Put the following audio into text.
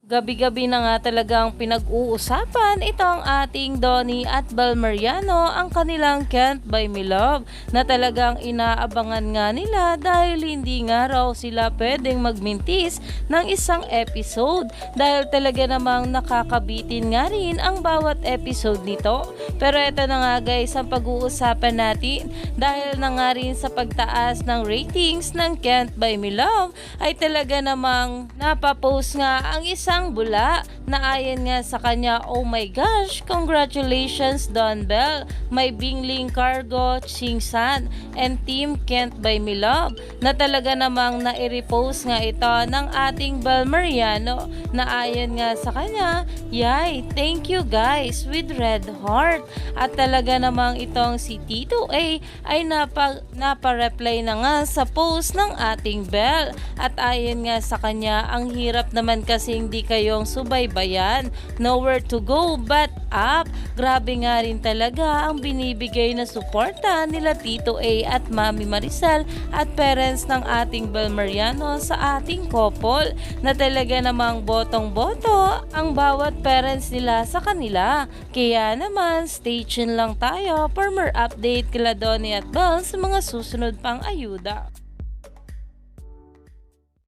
Gabi-gabi na nga talagang pinag-uusapan itong ating Donnie at Bel Mariano ang kanilang Can't Buy Me Love na talagang inaabangan nga nila dahil hindi nga raw sila pwedeng magmintis ng isang episode dahil talaga namang nakakabitin nga rin ang bawat episode nito. Pero ito na nga guys ang pag-uusapan natin dahil na nga rin sa pagtaas ng ratings ng Can't Buy Me Love ay talaga namang napapost nga ang isang bula na ayon nga sa kanya, oh my gosh, congratulations Don Bell, my Bingling Cargo, Chingsan, and Team Can't Buy Me Love na talaga namang nai-repost nga ito ng ating Bel Mariano na ayon nga sa kanya, yay, thank you guys with red heart. At talaga namang itong si Tito A ay napa, napa-reply na nga sa post ng ating Bel. At ayon nga sa kanya, ang hirap naman kasi kayong subaybayan. Nowhere to go but up. Grabe nga rin talaga ang binibigay na suporta nila Tito A at Mami Maricel at parents ng ating Bel Mariano sa ating couple na talaga namang botong-boto ang bawat parents nila sa kanila. Kaya naman, stay tuned lang tayo for more update kila Donnie at Bel sa mga susunod pang ayuda.